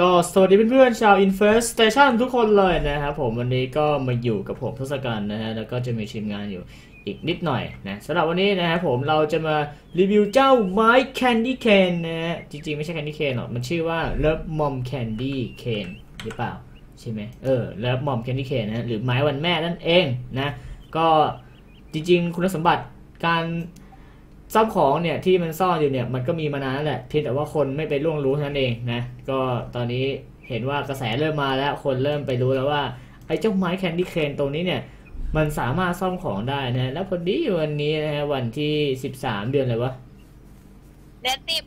ก็สวัสดีเพื่อนๆชาว Infest Station ทุกคนเลยนะครับผมวันนี้ก็มาอยู่กับผมทศกัณฐ์นะฮะแล้วก็จะมีทีมงานอยู่อีกนิดหน่อยนะสำหรับวันนี้นะครับผมเราจะมารีวิวเจ้าไม้ Candy Cane นะฮะจริงๆ ไม่ใช่ Candy Cane หรอก มันชื่อว่า Love Mom Candy Cane หรือเปล่า ใช่ไหมเออ Love Mom Candy Cane นะหรือไม้วันแม่นั่นเองนะก็จริงๆ คุณสมบัติการ ซ่อมของเนี่ยที่มันซ่อนอยู่เนี่ยมันก็มีมานานแล้วแหละเพียงแต่ว่าคนไม่ไปล่วงรู้เท่านั้นเองนะก็ตอนนี้เห็นว่ากระแสเริ่มมาแล้วคนเริ่มไปรู้แล้วว่าไอ้เจ้าไม้แคนดี้เคนตัวนี้เนี่ยมันสามารถซ่อมของได้นะ แล้วพอดีวันนี้นะฮะวันที่13เดือนอะไรวะเดือนสิบ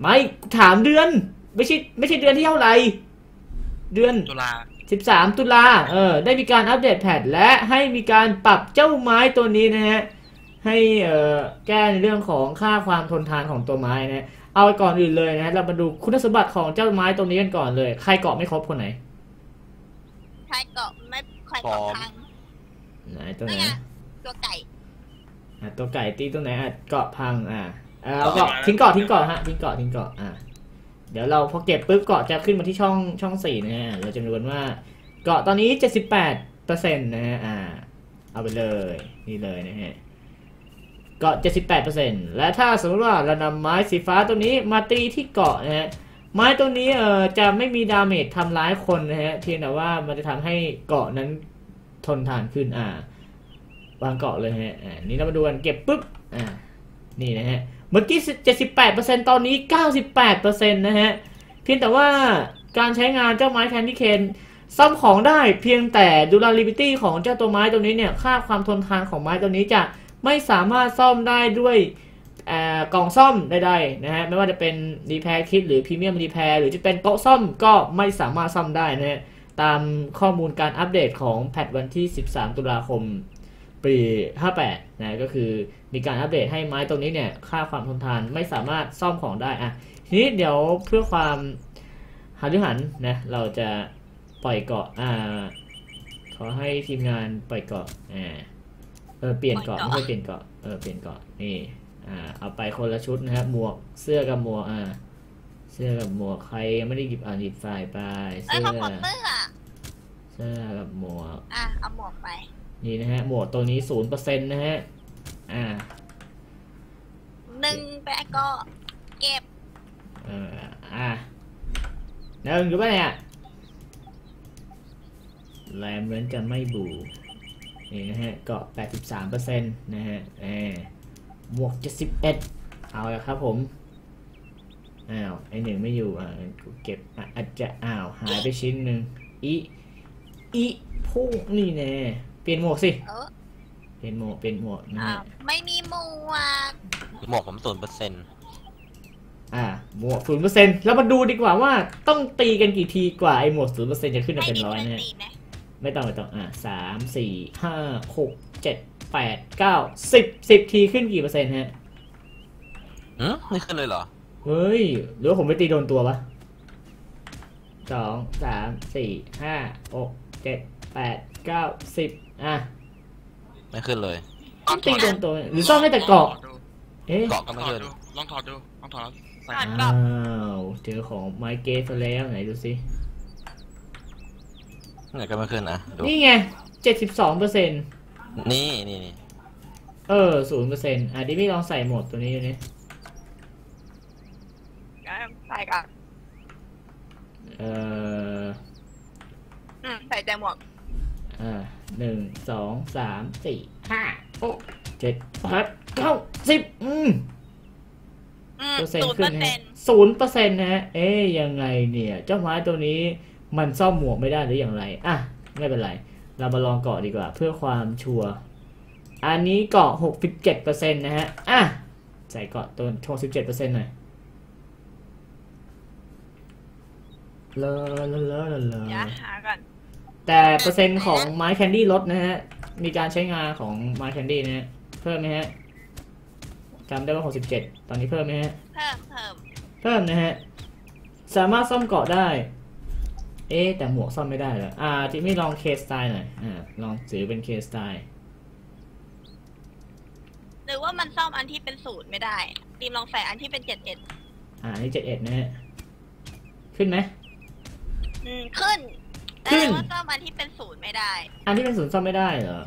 ไม่ถามเดือน ไม่ใช่ไม่ใช่เดือนที่เท่าไหร่เดือนตุลา13ตุลาเออได้มีการอัปเดตแพทและให้มีการปรับเจ้าไม้ตัวนี้นะฮะ ให้เอ่อแก้ในเรื่องของค่าความทนทานของตัวไม้นะเอาไปก่อนอื่นเลยนะ เรามาดูคุณสมบัติของเจ้าไม้ตัวนี้กันก่อนเลย ใครเกาะไม่ครบคนไหน ใครเกาะไม่ใครเกาะพังไหนตัวไหนนี่ไงตัวไก่อะตัวไก่ตีตัวไหนอะเกาะพังอะอะเอาเกาะทิ้งเกาะทิ้งเกาะฮะทิ้งเกาะทิ้งเกาะอะเดี๋ยวเราพอเก็บปุ๊บเกาะจะขึ้นมาที่ช่องช่องสี่นะฮะเราจะมาดูกันว่าเกาะตอนนี้78เปอร์เซ็นต์นะฮะอ่าเอาไปเลยนี่เลยนะฮะ เกาะ 78%และถ้าสมมติว่าเรานำไม้สีฟ้าตัวนี้มาตีที่เกาะนะฮะไม้ตัวนี้เอ่อจะไม่มีดาเมจทำร้ายคนนะฮะเพียงแต่ว่ามันจะทำให้เกาะนั้นทนทานขึ้นอ่าวางเกาะเลยฮะอ่านี่เรามาดูกันเก็บปุ๊บอ่านี่นะฮะเมื่อกี้ 78%ตอนนี้ 98%นะฮะเพียงแต่ว่าการใช้งานเจ้าไม้แคนดี้เคนซ่อมของได้เพียงแต่ durability ของเจ้าตัวไม้ตัวนี้เนี่ยค่าความทนทานของไม้ตัวนี้จะ ไม่สามารถซ่อมได้ด้วยกล่องซ่อมใดๆนะฮะไม่ว่าจะเป็นรีแพร์คิดหรือพรีเมียมรีแพร์หรือจะเป็นโต๊ะซ่อมก็ไม่สามารถซ่อมได้นะฮะตามข้อมูลการอัปเดตของแพทวันที่ 13 ตุลาคมปี 58 นะก็คือมีการอัปเดตให้ไม้ตรงนี้เนี่ย ค่าความทนทานไม่สามารถซ่อมของได้อะทีนี้เดี๋ยวเพื่อความหาริหันนะเราจะปล่อยเกาะอ่าขอให้ทีมงานปล่อยเกาะอ่า เออเปลี่ยนเกาะไม่ใช่เปลี่ยนเกาะเออเปลี่ยนเกาะนี่อ่าเอาไปคนละชุดนะครับหมวกเสื้อกับหมวกอ่าเสื้อกับหมวกใครยังไม่ได้หยิบอ่านหยิบใส่ไปเอ้ยเสื้อของผมเสื้อเสื้อกับหมวกอะเอาหมวกไป นี่นะฮะหมวดตัวนี้ศูนย์เปอร์เซ็นต์นะฮะอ่าหนึ่งแปะก็เก็บเอออ่าหนึ่งอยู่ป่ะเนี่ยแรมเหมือนจะไม่บู นี่นะฮะเกาะแปดสิบสามเปอร์เซ็นต์นะฮะแหมหมวกเจ็ดสิบเอ็ดเอาละครับผม อ้าว ไอหนึ่งไม่อยู่ อ่ากูเก็บอะอาจจะ อ้าว หายไปชิ้นหนึ่งอีอีพวกนี่แน่ เปลี่ยนหมวกสิ เออเปลี่ยนหมวก เปลี่ยนหมวกนะอ้าฮะ วไม่มีหมวกหมวกผมศูนย์เปอร์เซ็นต์อ่า หมวกศูนย์เปอร์เซ็นต์แล้วมาดูดีกว่าว่าต้องตีกันกี่ทีกว่าไอ้หมวกศูนย์เปอร์เซ็นต์จะขึ้นมาไม่เป็นมีร้อยเพื่อนนะฮะ ตีไหม ไม่ต้องไม่ต้องอ่าสามสี่ห้าหกเจ็ดแปดเก้าสิบสิบทีขึ้นกี่เปอร์เซ็นต์ฮะอืมไม่ขึ้นเลยเหรอ เฮ้ยหรือว่าผมไปตีโดนตัวปะสองสามสี่ห้าหกเจ็ดแปดเก้าสิบอะไม่ขึ้นเลย ต้องตีโดนตัว หรือซ่อมได้แต่เกาะเอ๊ะเกาะก็ไม่ถอดขึ้นดูลองถอดดูลองถอดแล้วใส่ก่อนอ้ก็าวเจอของไมเกสซะแล้วไหนดูสิ ไหนก็ไม่ขึ้นนะดูนี่ไงเจ็ดสิบสองเปอร์เซ็นต์นี่นี่นี่เออศูนย์เปอร์เซ็นต์อะดิมี่ลองใส่โหมดตัวนี้ดูนี่ใส่ก่อนเอออืมใส่แต่หมวกอ่าหนึ่งสองสามสี่ห้าหกเจ็ดแปดเก้าสิบอืมอืมเปอร์เซ็นศูต์นย์ขึ้เปอนร์นะเซ็ฮะนต์ศูนย์เปอร์เซ็นต์นะฮะเอ๊ยยังไงเนี่ย เจ้าไม้ตัวนี้ มันซ่อมหมวกไม่ได้หรืออย่างไร อะ ไม่เป็นไร เรามาลองเกาะดีกว่า เพื่อความชัวร์ อันนี้เกาะหกสิบเจ็ดเปอร์เซ็นต์นะฮะ อะ ใส่เกาะตัวหกสิบเจ็ดเปอร์เซ็นต์หน่อยเลอะเลอะเลอะเลอะเลเดี๋ยวอะหาก่อน แต่เปอร์เซ็นต์ของไม้แคนดี้ลดนะฮะ มีการใช้งานของไม้แคนดี้นะฮะ เพิ่มไหมฮะจำได้ว่า 67 ตอนนี้เพิ่มไหมฮะ เพิ่ม เพิ่ม เพิ่มนะฮะ สามารถซ่อมเกาะได้ เอ๊ะแต่หมวกซ่อมไม่ได้เหรออ่าที่ไม่ลองเคสไตล์หน่อยอ่าลองถือเป็นเคสไตล์หรือว่ามันซ่อมอันที่เป็นศูนย์ไม่ได้ตีมลองใส่อันที่เป็นเจ็ดเอ็ดอ่าอันนี่71นะฮะคขึ้นไหมอืมขึ้นขึ้แต่นว่าซ่อมอันที่เป็นศูนย์ไม่ได้ อันที่เป็นศูนย์ซ่อมไม่ได้เหรอ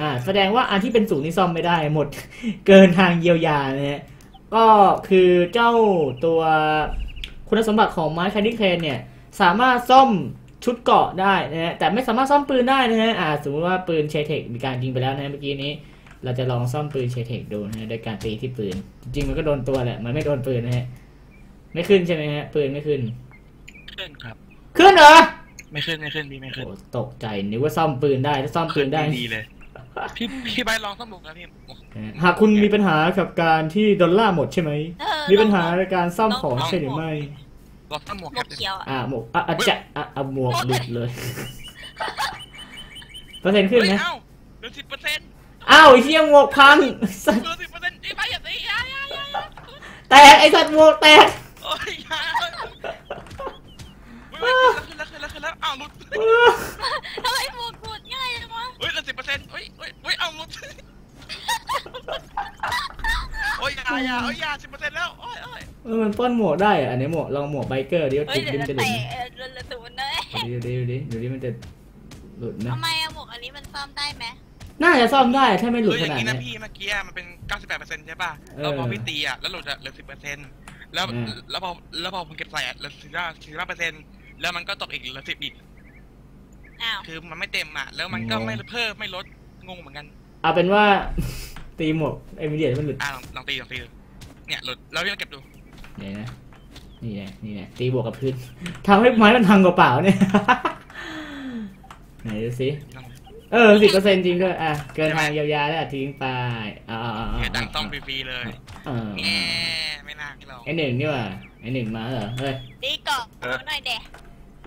อ่า แสดงว่าอันที่เป็นศูนย์นี่ซ่อมไม่ได้หมด เกินทางเยียวยานะฮะก็คือเจ้าตัวคุณสมบัติของไม้แคนดี้เคนเนี่ย สามารถซ่อมชุดเกราะได้นะฮะแต่ไม่สามารถซ่อมปืนได้นะฮะอ่าสมมติว่าปืนเชเทคมีการยิงไปแล้วนะฮะเมื่อกี้นี้ เราจะลองซ่อมปืนเชเทคดูนะฮะโดยการตีที่ปืน จริงๆมันก็โดนตัวแหละ มันไม่โดนปืนนะฮะไม่ขึ้นใช่ไหมฮะปืนไม่ขึ้น ขึ้นครับ ขึ้นเหรอไม่ขึ้นไม่ขึ้นพี่ไม่ขึ้นโอ้ตกใจนึกว่าซ่อมปืนได้ถ้าซ่อมปืนได้ดีเลยพี่พี่ใบลองสมุกนะพี่หากคุณมีปัญหากับการที่ดอลลาร์หมดใช่ไหมเออมีปัญหาในการซ่อมของใช่หรือไม่ ลองสมุกหมควรับกเขียวอะอ่าหมวกอะอะจะอะอะหมวกหลุดเลยเปอร์เซ็นต์ขึ้นเฮ้ยไหมเอ้าเหลือสิบเปอร์เซ็นต์อ้าวไอ้เหี้ยหมวกพังสัตว์เหลือสิบเปอร์เซ็นต์ไอ้ใบอย่าตีอย่าอย่าอย่าอย่าแตกไอ้สัตว์หมวกแตกโอ้ยอย่าเฮ้ยขึ้นแล้วขึ้นแล้วขึ้นแล้วอ้าวหลุดทำไมหมวกหลุดง่ายจังวะเฮ้ยเหลือสิบเปอร์เซ็นต์เฮ้ยเฮ้ยเฮ้ยเอาหลุดโอ้ยอย่าอย่าเฮ้ยอย่าสิบเปอร์เซ็นต์ เออมันป้อนหมวกได้อะอันนี้หมวกลองหมวกไบเกอร์ดิว่าเฮ้ติยดเดี๋ยวดิ้นจะจะหลุดไหมเตะเออเดือนละศูนย์เลยดูดิดูดิดูดิมันจะหลุดไหมทำไมอะหมวกอันนี้มันซ่อมได้ไหมน่าจะซ่อมได้ถ้าไม่หลุดคือขอย่างนาดนี้เนี้ยนะพี่เมื่อกี้อะมันเป็น 98%ใช่ป่ะ เออแล้วพอพี่ตีอะ แล้วหลุดอะเหลือ 10%แล้วอืม แล้วพอแล้วพอผมเก็บใส่อะเหลือ45 45%แล้วมันก็ตกอีกเหลือ10อีก อ้าวคือมันไม่เต็มอะ แล้วมันก็ไม่เพิ่มไม่ลดงงเหมือนกัน เอาเป็นว่า ตีหมวกไอ้มีเดียมันหลุดอะลองลองตีลองตีดูเนี่ยหลุดแล้วพี่ลองเก็บดู เดี๋ยวนะ นี่แหละนี่แหละตีบวกกับพื้นทำให้ไม้มันพังเปล่าๆเนี่ย ไหนดูสิลองดูเออสิบเปอร์เซ็นต์จริงด้วย อะ เกินทางเยียวยาแล้วอะทิ้งไปอ่าอ่าอ่าเสียตังค์ต้องฟรีๆเลยเออแง่ไม่น่าหรอกไอหนึ่งนี่ว่ะไอหนึ่งมาเหรอ เฮ้ยดีเกาะเอาหน่อยเดะ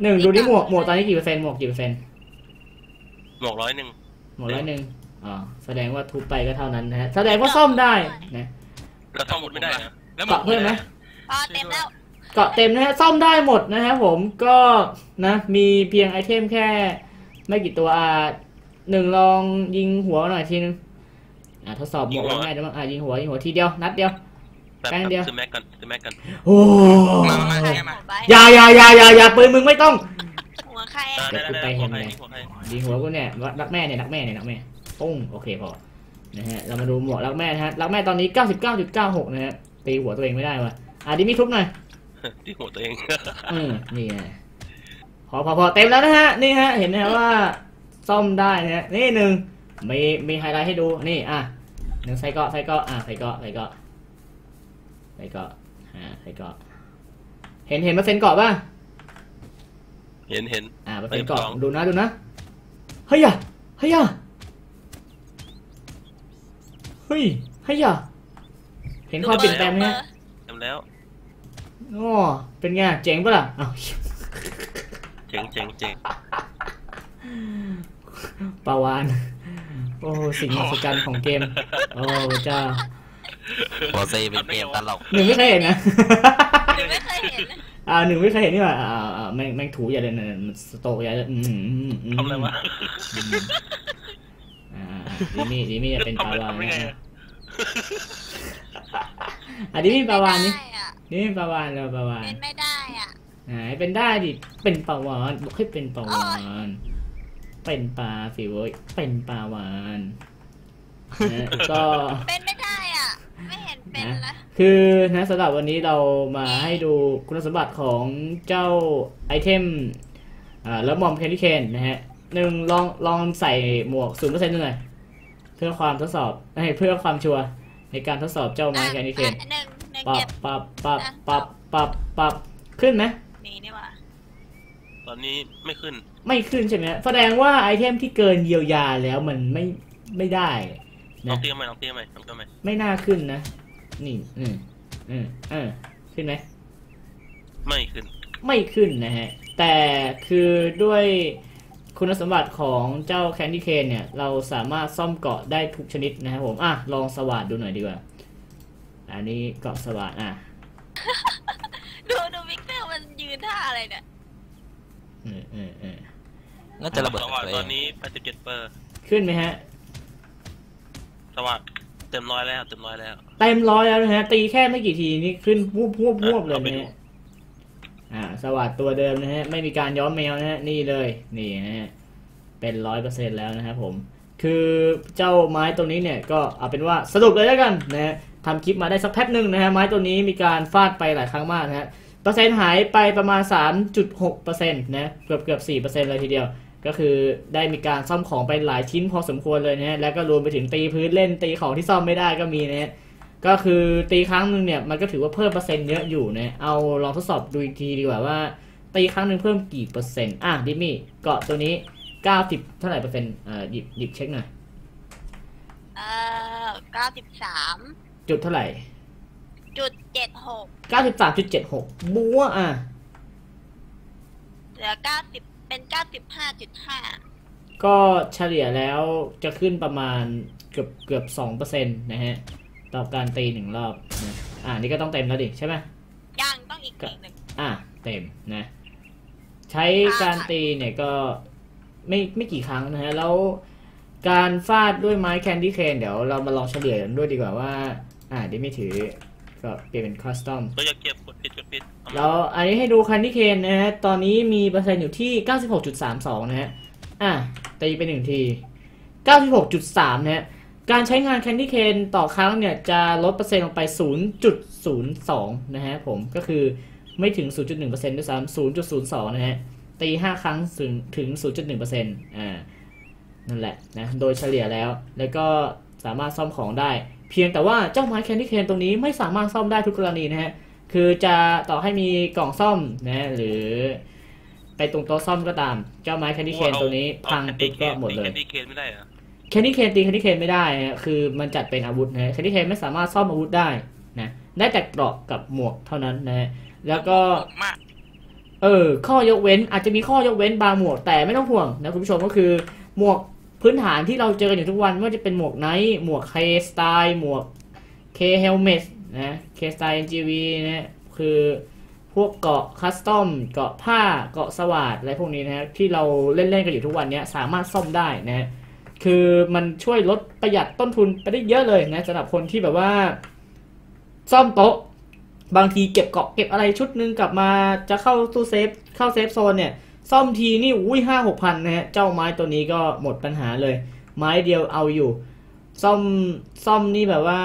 หนึ่งดูดิหมวกหมวกตอนนี้กี่เปอร์เซ็นต์หมวกกี่เปอร์เซ็นต์หมวกร้อยหนึ่งหมวกร้อยหนึ่งอ๋อ แสดงว่าทุบไปก็เท่านั้นนะฮะ แสดงว่าซ่อมได้นะ แล้วท่องหมดไม่ได้นะแล้วหมเกาะเพิ่มไหม พอเต็มแล้วเกาะเต็มนะฮะซ่อมได้หมดนะฮะผมก็นะ มีเพียงไอเทมแค่ ไม่กี่ตัวอะหนึ่งลองยิงหัวหน่อยทีนึงอะทดสอบหมวกง่ายๆได้บ้างอะยิงหัวยิงหัวทีเดียวนัดเดียว แป๊บแป๊บเดียวซื้อแม็กกันซื้อแม็กกันโอ้มามามาหัแง่มาวใบอย่าอย่าอย่าอย่าอย่าปืนมึงไม่ต้องหัวใครได้อะได้ได้เดี๋ยวกูไปหัวเห็ใครนไงนี่หัวใครยิงหัวกูเนี่ยรักแม่เนี่ยรักแม่เนี่ยรักแม่ปุ้งโอเคพอนะฮะเรามาดูหมวกรักแม่นะฮะรักแม่ตอนนี้99.96นะฮะตีหัวตัวเองไม่ได้ว่ะ อะดิมิทุบหน่อยที่หัวตัวเองอืมนี่ไงพอพอพอเต็มแล้วนะฮะ นี่ฮะ เห็นนะฮะว่าซ่อมได้นะฮะ นี่หนึ่งมีมีไฮไลท์ให้ดู นี่อะหนึ่งใส่เกาะใส่เกาะอะใส่เกาะใส่เกาะใส่เกาะอ่าใส่เกาะ เห็นเห็นเปอร์เซ็นต์เกาะป่ะ เห็นเห็นอ่าเปอร์เซ็นต์เกาะเอ้ยลองดูนะดูนะ เฮ้ยอะเฮ้ยอะเฮ้ยเฮ้ยอะเห็นความเปลี่ยนแปลงไหมฮะเต็มแล้ว โอ้เป็นไงเจ๋งปะล่ะอ้าวเจ๋งเจ๋งเจ๋งปลาวาน โอ้สิ่งมหัศจรรย์ของเกม โอ้เจ้าโปรเซเป็นเกมตลกหนึ่งไม่เคยเห็นนะหนูไม่เคยเห็นอ่าหนึ่งไม่เคยเห็นนี่หว่าอ่าอ่าแม่งแม่งถูอย่าเลยนะมันสโตกอย่าเลยอืมอืมอืมทำอะไรวะอืมอ่าอ่าดิมี่ดิมี่จะเป็นปลาวานทำได้ไงนะอะดิมี่ปลาวานนี่ ไม่ได้อะดิมี่ปลาวานเราปลาวาน เป็นไม่ได้อะไหนเป็นได้ดิ เป็นปลาวานบอกให้เป็นปลาวาน เป็นปลาสิเว้ย เป็นปลาวานนะก็ เป็นไม่ได้อะ ไม่เห็นเป็นละคือนะสำหรับวันนี้เรามาให้ดูคุณสมบัติของเจ้าไอเทมอ่าแล้วมอมแคนดี้เคนนะฮะหนึ่งลองลองใส่หมวกศูนย์เปอร์เซ็นต์หน่อยเพื่อความทดสอบเอ้ยเพื่อความชัวร์ในการทดสอบเจ้าไม้แคนดี้เคนอะหนึ่ง หนึ่งปัเก็บบปับปับปับปับปับขึ้นไหมนี่นี่หว่าตอนนี้ไม่ขึ้น ไม่ขึ้นใช่ไหมแสดงว่าไอเทมที่เกินเยียวยาแล้วมันไม่ไม่ได้ลองนะเตี้ยใหม่ลองเตี้ยใหม่ลองเตี้ยใหม่ไม่น่าขึ้นนะ นี่อืมอืมเออขึ้นไหมไม่ขึ้น ไม่ขึ้นนะฮะ แต่คือด้วยคุณสมบัติของเจ้าแคนดี้เคนเนี่ย เราสามารถซ่อมเกาะได้ทุกชนิดนะครับผม อะ ลองสว่านดูหน่อยดีกว่า อันนี้เกาะสว่านอะ ดูดูวิกเตอร์มันยืนท่าอะไรเนี่ย เออเออเออน่าจะระเบิดสตัวว่างเอตอนงนี้87เปอร์ ขึ้นไหมฮะ สว่างเต็มร้อยแล้วเต็มร้อยแล้ว เต็มร้อยแล้วนะฮะ ตีแค่ไม่กี่ทีนี่ขึ้นวูบวูบวูบเลยนะฮะอ่า สวัสดตัวเดิมนะฮะ ไม่มีการย้อมแมวนะฮะ นี่เลย นี่นะฮะ เป็นร้อยเปอร์เซ็นแล้วนะครับผม คือเจ้าไม้ตัวนี้เนี่ยก็เอาเป็นว่าสรุปเลยแล้วกันนะฮะ ทำคลิปมาได้สักแป๊บหนึ่งนะฮะไม้ตัวนี้มีการฟาดไปหลายครั้งมากนะฮะเปอร์เซ็นต์หายไปประมาณ 3.6%นะเกือบเกือบ4%เลยทีเดียวก็คือได้มีการซ่อมของไปหลายชิ้นพอสมควรเลยนะฮะ แล้วก็รวมไปถึงตีพื้นเล่นตีของที่ซ่อมไม่ได้ก็มีนะฮะ ก็คือตีครั้งหนึ่งเนี่ยมันก็ถือว่าเพิ่มเปอร์เซ็นต์เยอะอยู่นะ เอาลองทดสอบดูอีกทีดีกว่าว่าตีครั้งหนึ่งเพิ่มกี่เปอร์เซ็นต์ อะดิมี่ เกาะตัวนี้ 90 เท่าไหร่เปอร์เซ็นต์ อ่าหยิบหยิบเช็คหน่อย เอ่อ เก้าสิบสามจุดเท่าไหร่จุดเจ็ดหก93.76บัวอะเหลือเก้าสิบเป็นเก้าสิบห้าจุดห้าก็เฉลี่ยแล้วจะขึ้นประมาณเกือบเกือบ2%นะฮะ ต่อการตีหนึ่งรอบนะอ่านี่ก็ต้องเต็มแล้วดิใช่ไหมยังต้องอีกปีหนึ่งอะเต็มนะ ใช้การตีเนี่ยก็ไม่ไม่กี่ครั้งนะฮะ แล้วการฟาดด้วยไม้แคนดี้เคนเดี๋ยวเรามาลองเฉลี่ยกันด้วยดีกว่าว่า อ่าเดี๋ยวไม่ถือ ก็เปลี่ยนเป็นคอสตอมก็อย่าเก็บกดปิดกดปิดเอามาแล้วอันนี้ให้ดูแคนดี้เคนนะฮะ ตอนนี้มีเปอร์เซ็นต์อยู่ที่ 96.32 นะฮะ อะตีไปหนึ่งที 96.3 นะฮะ การใช้งานแคนดี้เคนต่อครั้งเนี่ย จะลดเปอร์เซ็นต์ลงไป 0.02 นะฮะผม ก็คือไม่ถึง 0.1%ด้วยซ้ำ0.02 นะฮะ ตี 5 ครั้งถึงถึง 0.1%อ่า นั่นแหละนะ โดยเฉลี่ยแล้ว แล้วก็สามารถซ่อมของได้เพียงแต่ว่าเจ้าไม้แคนดี้เคนตรงนี้ไม่สามารถซ่อมได้ทุกกรณีนะฮะ คือจะต่อให้มีกล่องซ่อมนะหรือไปตรงโต๊ะซ่อมก็ตาม เจ้าไม้แคนดี้เคนตัวนี้พังปุ๊บก็หมดเลยแคนดี้เคนไม่ได้เหรอแคนดี้เคนตีแคนดี้เคนไม่ได้ฮะคือมันจัดเป็นอาวุธนะแคนดี้เคนไม่สามารถซ่อมอาวุธได้นะได้แต่เกราะกับหมวกเท่านั้นนะฮะแล้วก็เออข้อยกเว้นอาจจะมีข้อยกเว้นบางหมวกแต่ไม่ต้องห่วงนะคุณผู้ชมก็คือหมวก พื้นฐานที่เราเจอกันอยู่ทุกวันไม่ว่าจะเป็นหมวกไนท์หมวกเคสไตล์หมวกเคเฮลเมตนะเคสไตล์ NGV นะคือพวกเกาะคัสตอมเกาะผ้าเกาะสวาดอะไรพวกนี้นะที่เราเล่นๆกันอยู่ทุกวันนี้สามารถซ่อมได้นะคือมันช่วยลดประหยัดต้นทุนไปได้เยอะเลยนะสำหรับคนที่แบบว่า ซ่อมโต๊ะ บางทีเก็บเกาะเก็บอะไรชุดนึงกลับมาจะเข้าตู้เซฟเข้าเซฟโซนเนี่ย ซ่อมทีนี่อุ้ยห้าหกพันนะฮะเจ้าไม้ตัวนี้ก็หมดปัญหาเลย ไม้เดียวเอาอยู่ ซ่อมซ่อมนี่แบบว่า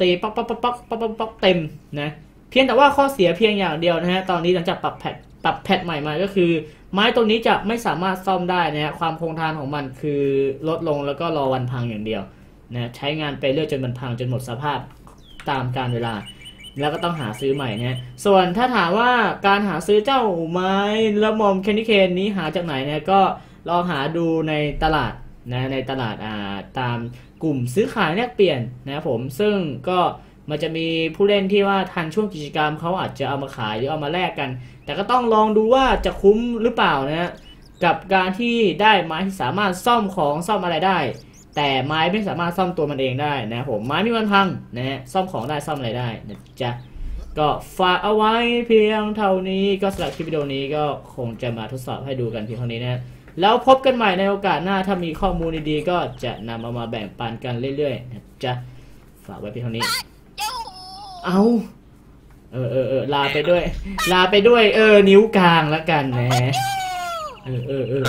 ตีป๊อกป๊อกป๊อกป๊อกป๊อกป๊อกปอกเต็มนะเพียงแต่ว่าข้อเสียเพียงอย่างเดียวนะฮะตอนนี้หลังจากปรับแพทปรับแพทใหม่มาก็คือ ไม้ตัวนี้จะไม่สามารถซ่อมได้นะฮะความคงทานของมันคือลดลงแล้วก็รอวันพังอย่างเดียวนะใช้งานไปเรื่อยจนมันพังจนหมดสภาพตามกาลเวลา แล้วก็ต้องหาซื้อใหม่นะฮะส่วนถ้าถามว่าการหาซื้อเจ้าไม้ละมอมแคนดี้เคนนี้หาจากไหนนะก็ลองหาดูในตลาดนะในตลาดอ่าตามกลุ่มซื้อขายแลกเปลี่ยนนะครับผมซึ่งก็มันจะมีผู้เล่นที่ว่าทันช่วงกิจกรรมเขาอาจจะเอามาขายหรือเอามาแลกกัน แต่ก็ต้องลองดูว่าจะคุ้มหรือเปล่านะฮะกับการที่ได้ไม้ที่สามารถซ่อมของซ่อมอะไรได้ แต่ไม้ไม่สามารถซ่อมตัวมันเองได้นะผมไม้มีวันพังนะฮะซ่อมของได้ซ่อมอะไรได้นะจ๊ะก็ฝากเอาไว้เพียงเท่านี้ก็สำหรับคลิปวิดีโอนี้ก็คงจะมาทดสอบให้ดูกันเพียงเท่านี้นะแล้วพบกันใหม่ในโอกาสหน้าถ้ามีข้อมูลดีๆก็จะนำเอามาแบ่งปันกันเรื่อยๆนะจ๊ะฝากไว้เพียงเท่านี้ เอาเออเออเออลาไปด้วย ลาไปด้วย เออ นิ้วกลางแล้วกันนะเออเออเออ